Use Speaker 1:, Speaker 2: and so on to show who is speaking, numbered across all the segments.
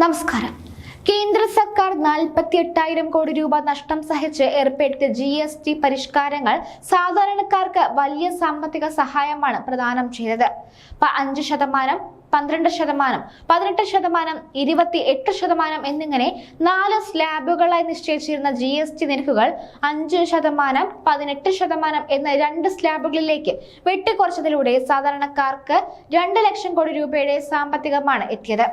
Speaker 1: നമസ്കാരം. കേന്ദ്ര സർക്കാർ നാൽപ്പത്തി എട്ടായിരം കോടി രൂപ നഷ്ടം സഹിച്ച് ഏർപ്പെടുത്തിയ ജി എസ് ടി പരിഷ്കാരങ്ങൾ സാധാരണക്കാർക്ക് വലിയ സാമ്പത്തിക സഹായമാണ് പ്രദാനം ചെയ്തത്. അഞ്ച് ശതമാനം പന്ത്രണ്ട് ശതമാനം പതിനെട്ട് ശതമാനം ഇരുപത്തി എട്ട് ശതമാനം എന്നിങ്ങനെ നാല് സ്ലാബുകളായി നിശ്ചയിച്ചിരുന്ന ജി എസ് ടി നിരക്കുകൾ അഞ്ച് ശതമാനം പതിനെട്ട് ശതമാനം എന്ന രണ്ട് സ്ലാബുകളിലേക്ക് വെട്ടിക്കുറച്ചതിലൂടെ സാധാരണക്കാർക്ക് രണ്ട് ലക്ഷം കോടി രൂപയുടെ സാമ്പത്തികമാണ് എത്തിയത്.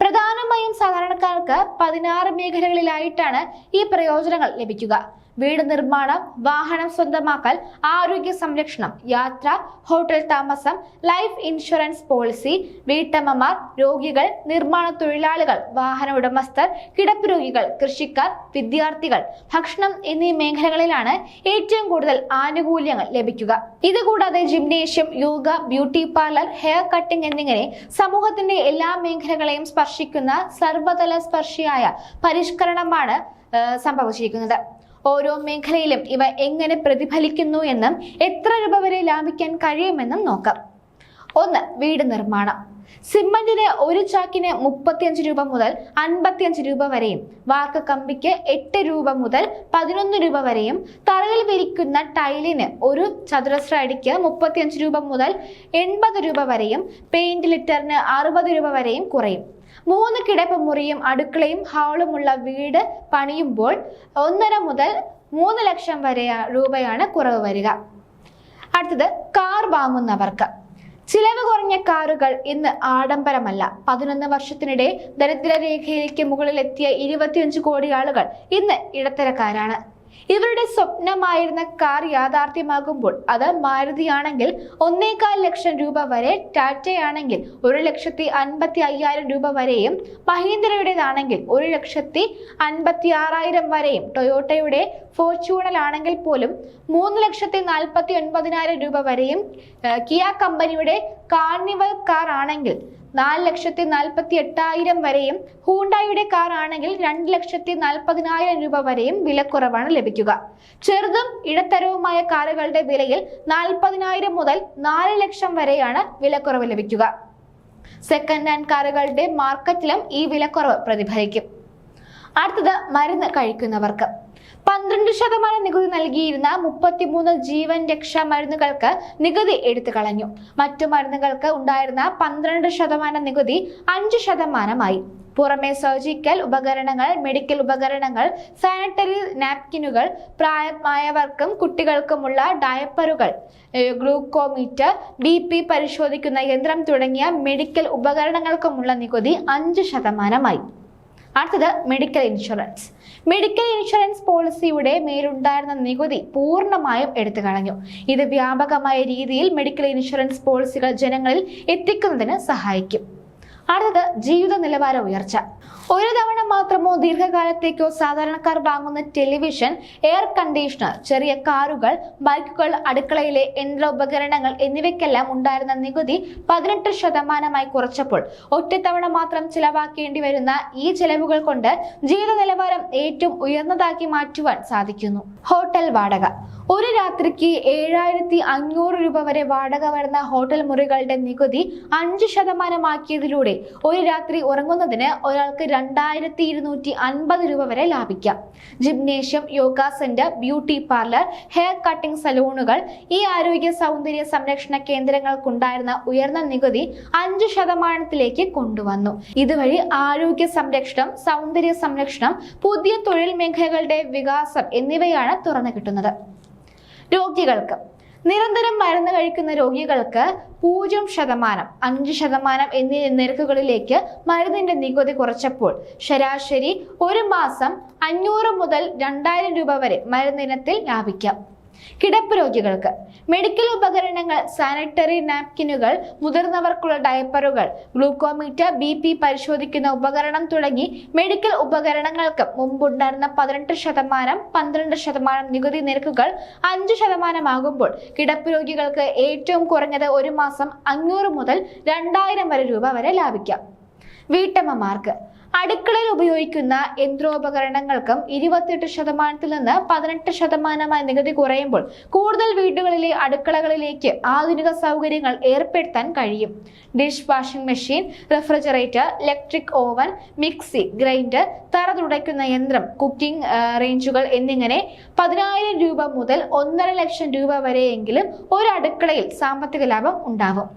Speaker 1: പ്രധാനമായും സാധാരണക്കാർക്ക് പതിനാറ് മേഖലകളിലായിട്ടാണ് ഈ പ്രയോജനങ്ങൾ ലഭിക്കുക. വീട് നിർമ്മാണം വാഹനം സ്വന്തമാക്കൽ ആരോഗ്യ സംരക്ഷണം യാത്ര ഹോട്ടൽ താമസം ലൈഫ് ഇൻഷുറൻസ് പോളിസി വീട്ടമ്മമാർ രോഗികൾ നിർമ്മാണ തൊഴിലാളികൾ വാഹന ഉടമസ്ഥർ കിടപ്പ് രോഗികൾ കൃഷിക്കാർ വിദ്യാർത്ഥികൾ ഭക്ഷണം എന്നീ മേഖലകളിലാണ് ഏറ്റവും കൂടുതൽ ആനുകൂല്യങ്ങൾ ലഭിക്കുക. ഇതുകൂടാതെ gymnasium yoga beauty parlour hair cutting എന്നിങ്ങനെ സമൂഹത്തിന്റെ എല്ലാ മേഖലകളെയും സ്പർശിക്കുന്ന സർവതല സ്പർശിയായ പരിഷ്കരണമാണ് സംഭവിച്ചിരിക്കുന്നത്. ഓരോ മേഖലയിലും ഇവ എങ്ങനെ പ്രതിഫലിക്കുന്നു എന്നും എത്ര രൂപ വരെ ലാഭിക്കാൻ കഴിയുമെന്നും നോക്കാം. ഒന്ന് വീട് നിർമ്മാണം. സിമന്റിന് ഒരു ചാക്കിന് മുപ്പത്തിയഞ്ച് രൂപ മുതൽ അൻപത്തിയഞ്ച് രൂപ വരെയും വാർക്ക കമ്പിക്ക് എട്ട് രൂപ മുതൽ പതിനൊന്ന് രൂപ വരെയും തറയിൽ വിരിക്കുന്ന ടൈലിന് ഒരു ചതുരശ്ര അടിക്ക് മുപ്പത്തിയഞ്ച് രൂപ മുതൽ എൺപത് രൂപ വരെയും പെയിന്റ് ലിറ്ററിന് അറുപത് രൂപ വരെയും കുറയും. മൂന്ന് കിടപ്പ് മുറിയും അടുക്കളയും ഹാളുമുള്ള വീട് പണിയുമ്പോൾ ഒന്നര മുതൽ മൂന്ന് ലക്ഷം വരെ രൂപയാണ് കുറവ് വരിക. അടുത്തത് കാർ വാങ്ങുന്നവർക്ക്. ചിലവ് കുറഞ്ഞ കാറുകൾ ഇന്ന് ആഡംബരമല്ല. പതിനൊന്ന് വർഷത്തിനിടെ ദരിദ്രരേഖയിലേക്ക് മുകളിലെത്തിയ ഇരുപത്തിയഞ്ച് കോടി ആളുകൾ ഇന്ന് ഇടത്തരക്കാരാണ്. ഇവരുടെ സ്വപ്നമായിരുന്ന കാർ യാഥാർത്ഥ്യമാകുമ്പോൾ അത് മാരുതിയാണെങ്കിൽ ഒന്നേകാൽ ലക്ഷം രൂപ വരെ ടാറ്റയാണെങ്കിൽ ഒരു ലക്ഷത്തി അൻപത്തി അയ്യായിരം രൂപ വരെയും മഹീന്ദ്രയുടേതാണെങ്കിൽ ഒരു ലക്ഷത്തി അൻപത്തി ആറായിരം വരെയും ടൊയോട്ടയുടെ ഫോർച്യൂണലാണെങ്കിൽ പോലും മൂന്ന് ലക്ഷത്തി നാൽപ്പത്തി ഒൻപതിനായിരം രൂപ വരെയും കിയ കമ്പനിയുടെ കാർണിവൽ കാർ ആണെങ്കിൽ നാല് ലക്ഷത്തി നാൽപ്പത്തി എട്ടായിരം വരെയും ഹൂണ്ടായുടെ കാർ ആണെങ്കിൽ രണ്ട് ലക്ഷത്തി നാൽപ്പതിനായിരം രൂപ വരെയും വിലക്കുറവാണ് ലഭിക്കുക. ചെറുതും ഇടത്തരവുമായ കാറുകളുടെ വിലയിൽ നാൽപ്പതിനായിരം മുതൽ നാല് ലക്ഷം വരെയാണ് വിലക്കുറവ് ലഭിക്കുക. സെക്കൻഡ് ഹാൻഡ് കാറുകളുടെ മാർക്കറ്റിലും ഈ വിലക്കുറവ് പ്രതിഫലിക്കും. അടുത്തത് മരുന്ന് കഴിക്കുന്നവർക്ക്. പന്ത്രണ്ട് ശതമാനം നികുതി നൽകിയിരുന്ന മുപ്പത്തിമൂന്ന് ജീവൻ രക്ഷാ മരുന്നുകൾക്ക് നികുതി എടുത്തു കളഞ്ഞു. മറ്റു മരുന്നുകൾക്ക് ഉണ്ടായിരുന്ന പന്ത്രണ്ട് ശതമാനം നികുതി അഞ്ച് ശതമാനമായി. പുറമെ സർജിക്കൽ ഉപകരണങ്ങൾ മെഡിക്കൽ ഉപകരണങ്ങൾ സാനിറ്ററി നാപ്കിനുകൾ പ്രായമായവർക്കും കുട്ടികൾക്കുമുള്ള ഡയപ്പറുകൾ ഗ്ലൂക്കോമീറ്റർ ബി പി പരിശോധിക്കുന്ന യന്ത്രം തുടങ്ങിയ മെഡിക്കൽ ഉപകരണങ്ങൾക്കുമുള്ള നികുതി അഞ്ച് ശതമാനമായി. അടുത്തത് മെഡിക്കൽ ഇൻഷുറൻസ് മെഡിക്കൽ ഇൻഷുറൻസ് പോളിസിയുടെ മേലുണ്ടായിരുന്ന നികുതി പൂർണമായും എടുത്തു കളഞ്ഞു. ഇത് വ്യാപകമായ രീതിയിൽ മെഡിക്കൽ ഇൻഷുറൻസ് പോളിസികൾ ജനങ്ങളിൽ എത്തിക്കുന്നതിന് സഹായിക്കും. അടുത്തത് ജീവിത നിലവാര ഉയർച്ച. ഒരു തവണ മാത്രമോ ദീർഘകാലത്തേക്കോ സാധാരണക്കാർ വാങ്ങുന്ന ടെലിവിഷൻ എയർ കണ്ടീഷണർ ചെറിയ കാറുകൾ ബൈക്കുകൾ അടുക്കളയിലെ യന്ത്രോപകരണങ്ങൾ എന്നിവയ്ക്കെല്ലാം ഉണ്ടായിരുന്ന നികുതി പതിനെട്ട് ശതമാനമായി കുറച്ചപ്പോൾ ഒറ്റത്തവണ മാത്രം ചിലവാക്കേണ്ടി വരുന്ന ഈ ചെലവുകൾ കൊണ്ട് ജീവിത നിലവാരം ഏറ്റവും ഉയർന്നതാക്കി മാറ്റുവാൻ സാധിക്കുന്നു. ഹോട്ടൽ വാടക. ഒരു രാത്രിക്ക് ഏഴായിരത്തി അഞ്ഞൂറ് രൂപ വരെ വാടക വരുന്ന ഹോട്ടൽ മുറികളുടെ നികുതി അഞ്ച് ശതമാനമാക്കിയതിലൂടെ ഒരു രാത്രി ഉറങ്ങുന്നതിന് ഒരാൾക്ക് രണ്ടായിരത്തി ഇരുന്നൂറ്റി അൻപത് രൂപ വരെ ലാഭിക്കാം. Gymnasium yoga centre beauty parlour hair cutting സലൂണുകൾ ഈ ആരോഗ്യ സൗന്ദര്യ സംരക്ഷണ കേന്ദ്രങ്ങൾക്കുണ്ടായിരുന്ന ഉയർന്ന നികുതി അഞ്ച് ശതമാനത്തിലേക്ക് കൊണ്ടുവന്നു. ഇതുവഴി ആരോഗ്യ സംരക്ഷണം സൗന്ദര്യ സംരക്ഷണം പുതിയ തൊഴിൽ മേഖലകളുടെ വികാസം എന്നിവയാണ് തുറന്നു കിട്ടുന്നത്. രോഗികൾക്ക് നിരന്തരം മരുന്ന് കഴിക്കുന്ന രോഗികൾക്ക് പൂജ്യം ശതമാനം അഞ്ച് ശതമാനം എന്നീ നിരക്കുകളിലേക്ക് മരുന്നിന്റെ നികുതി കുറച്ചപ്പോൾ ശരാശരി ഒരു മാസം അഞ്ഞൂറ് മുതൽ രണ്ടായിരം രൂപ വരെ മരുന്നിനത്തിൽ ലാഭിക്കാം കിടപ്പ് രോഗികൾക്ക്. മെഡിക്കൽ ഉപകരണങ്ങൾ സാനിറ്ററി നാപ്കിനുകൾ മുതിർന്നവർക്കുള്ള ഡയപ്പറുകൾ ഗ്ലൂക്കോമീറ്റർ ബി പി പരിശോധിക്കുന്ന ഉപകരണം തുടങ്ങി മെഡിക്കൽ ഉപകരണങ്ങൾക്ക് മുമ്പുണ്ടായിരുന്ന പതിനെട്ട് ശതമാനം പന്ത്രണ്ട് ശതമാനം നികുതി നിരക്കുകൾ അഞ്ച് ശതമാനമാകുമ്പോൾ കിടപ്പ് രോഗികൾക്ക് ഏറ്റവും കുറഞ്ഞത് ഒരു മാസം അഞ്ഞൂറ് മുതൽ രണ്ടായിരം വരെ രൂപ വരെ ലാഭിക്കാം. വീട്ടമ്മമാർക്ക് അടുക്കളയിൽ ഉപയോഗിക്കുന്ന യന്ത്രോപകരണങ്ങൾക്കും ഇരുപത്തിയെട്ട് ശതമാനത്തിൽ നിന്ന് പതിനെട്ട് ശതമാനമായി നികുതി കുറയുമ്പോൾ കൂടുതൽ വീടുകളിലെ അടുക്കളകളിലേക്ക് ആധുനിക സൗകര്യങ്ങൾ ഏർപ്പെടുത്താൻ കഴിയും. Dish washing machine refrigerator electric oven mixie grinder തറ തുടയ്ക്കുന്ന യന്ത്രം കുക്കിംഗ് റേഞ്ചുകൾ എന്നിങ്ങനെ പതിനായിരം രൂപ മുതൽ ഒന്നര ലക്ഷം രൂപ വരെയെങ്കിലും ഒരു അടുക്കളയിൽ സാമ്പത്തിക ലാഭം ഉണ്ടാവും.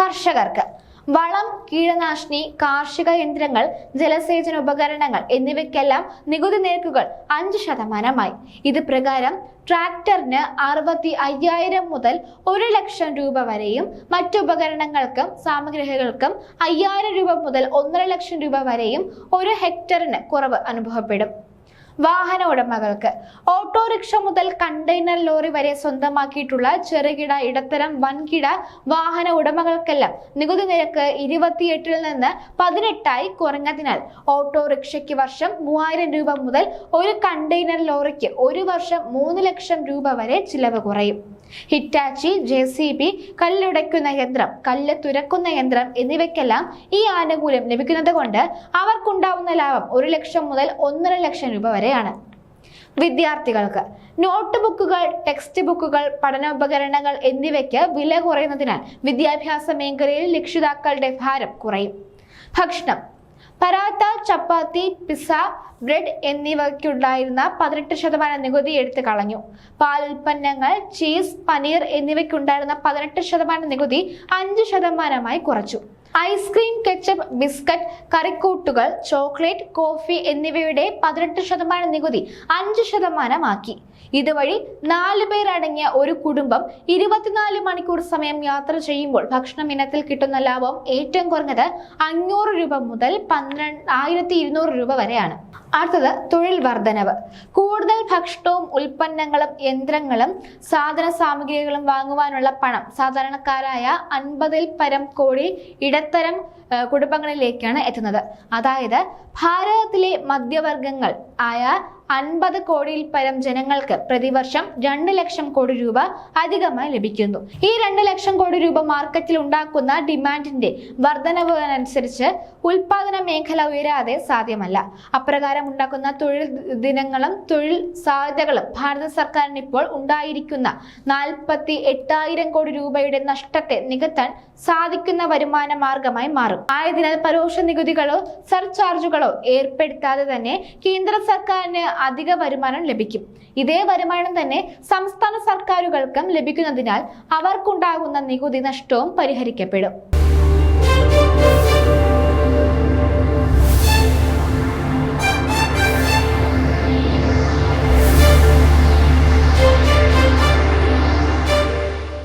Speaker 1: കർഷകർക്ക് വളം കീടനാശിനി കാർഷിക യന്ത്രങ്ങൾ ജലസേചന ഉപകരണങ്ങൾ എന്നിവയ്ക്കെല്ലാം നികുതി നിരക്കുകൾ അഞ്ച് ശതമാനമായി. ഇത് പ്രകാരം ട്രാക്ടറിന് അറുപത്തി അയ്യായിരം മുതൽ ഒരു ലക്ഷം രൂപ വരെയും മറ്റുപകരണങ്ങൾക്കും സാമഗ്രികൾക്കും അയ്യായിരം രൂപ മുതൽ ഒന്നര ലക്ഷം രൂപ വരെയും ഒരു ഹെക്ടറിന് കുറവ് അനുഭവപ്പെടും. വാഹന ഉടമകൾക്ക്. ഓട്ടോറിക്ഷ മുതൽ കണ്ടെയ്നർ ലോറി വരെ സ്വന്തമാക്കിയിട്ടുള്ള ചെറുകിട ഇടത്തരം വൻകിട വാഹന ഉടമകൾക്കെല്ലാം നികുതി നിരക്ക് ഇരുപത്തിയെട്ടിൽ നിന്ന് പതിനെട്ടായി കുറഞ്ഞതിനാൽ ഓട്ടോറിക്ഷയ്ക്ക് വർഷം മൂവായിരം രൂപ മുതൽ ഒരു കണ്ടെയ്നർ ലോറിക്ക് ഒരു വർഷം മൂന്ന് ലക്ഷം രൂപ വരെ ചിലവ് കുറയും. ഹിറ്റാച്ചി ജെ സി ബി കല്ലുടയ്ക്കുന്ന യന്ത്രം കല്ല് തുരക്കുന്ന യന്ത്രം എന്നിവയ്ക്കെല്ലാം ഈ ആനുകൂല്യം ലഭിക്കുന്നത് കൊണ്ട് അവർക്കുണ്ടാവുന്ന ലാഭം ഒരു ലക്ഷം മുതൽ ഒന്നര ലക്ഷം രൂപ വരെയാണ്. വിദ്യാർത്ഥികൾക്ക് നോട്ട് ബുക്കുകൾ ടെക്സ്റ്റ് ബുക്കുകൾ പഠനോപകരണങ്ങൾ എന്നിവയ്ക്ക് വില കുറയുന്നതിനാൽ വിദ്യാഭ്യാസ മേഖലയിൽ രക്ഷിതാക്കളുടെ ഭാരം കുറയും. ഭക്ഷണം പരാത്ത ചപ്പാത്തി പിസ ബ്രെഡ് എന്നിവയ്ക്കുണ്ടായിരുന്ന പതിനെട്ട് ശതമാനം നികുതി എടുത്തു കളഞ്ഞു. പാൽ ഉൽപ്പന്നങ്ങൾ ചീസ് പനീർ എന്നിവയ്ക്കുണ്ടായിരുന്ന പതിനെട്ട് ശതമാനം നികുതി അഞ്ച് ശതമാനമായി കുറച്ചു. ഐസ്ക്രീം കെച്ചപ്പ് ബിസ്ക്കറ്റ് കറിക്കൂട്ടുകൾ ചോക്ലേറ്റ് കോഫി എന്നിവയുടെ പതിനെട്ട് ശതമാനം നികുതി അഞ്ച് ശതമാനമാക്കി. ഇതുവഴി നാല് പേരടങ്ങിയ ഒരു കുടുംബം ഇരുപത്തിനാല് മണിക്കൂർ സമയം യാത്ര ചെയ്യുമ്പോൾ ഭക്ഷണം ഇനത്തിൽ കിട്ടുന്ന ലാഭം ഏറ്റവും കുറഞ്ഞത് അഞ്ഞൂറ് രൂപ മുതൽ പന്ത്രണ്ട് ആയിരത്തി ഇരുന്നൂറ് രൂപ വരെയാണ്. അടുത്തത് തൊഴിൽ വർധനവ്. കൂടുതൽ ഭക്ഷണവും ഉൽപ്പന്നങ്ങളും യന്ത്രങ്ങളും സാധന സാമഗ്രികളും വാങ്ങുവാനുള്ള പണം സാധാരണക്കാരായ അൻപതിൽ പരം കോടി ഇടത്തരം കുടുംബങ്ങളിലേക്കാണ് എത്തുന്നത്. അതായത് ഭാരതത്തിലെ മധ്യവർഗങ്ങൾ ആയ അൻപത് കോടിയിൽ പരം ജനങ്ങൾക്ക് പ്രതിവർഷം രണ്ട് ലക്ഷം കോടി രൂപ അധികമായി ലഭിക്കുന്നു. ഈ രണ്ട് ലക്ഷം കോടി രൂപ മാർക്കറ്റിൽ ഉണ്ടാക്കുന്ന ഡിമാൻഡിന്റെ വർധനവ് അനുസരിച്ച് ഉൽപാദന മേഖല ഉയരാതെ സാധ്യമല്ല. അപ്രകാരം ഉണ്ടാക്കുന്ന തൊഴിൽ ദിനങ്ങളും തൊഴിൽ സാധ്യതകളും ഭാരത സർക്കാരിന് ഇപ്പോൾ ഉണ്ടായിരിക്കുന്ന നാൽപ്പത്തി എട്ടായിരം കോടി രൂപയുടെ നഷ്ടത്തെ നികത്താൻ സാധിക്കുന്ന വരുമാന മാർഗമായി മാറും. ആയതിനാൽ പരോക്ഷ നികുതികളോ സർചാർജുകളോ ഏർപ്പെടുത്താതെ തന്നെ കേന്ദ്ര സർക്കാരിന് അധിക വരുമാനം ലഭിക്കും. ഇതേ വരുമാനം തന്നെ സംസ്ഥാന സർക്കാരുകൾക്കും ലഭിക്കുന്നതിനാൽ അവർക്കുണ്ടാകുന്ന നികുതി നഷ്ടവും പരിഹരിക്കപ്പെടും.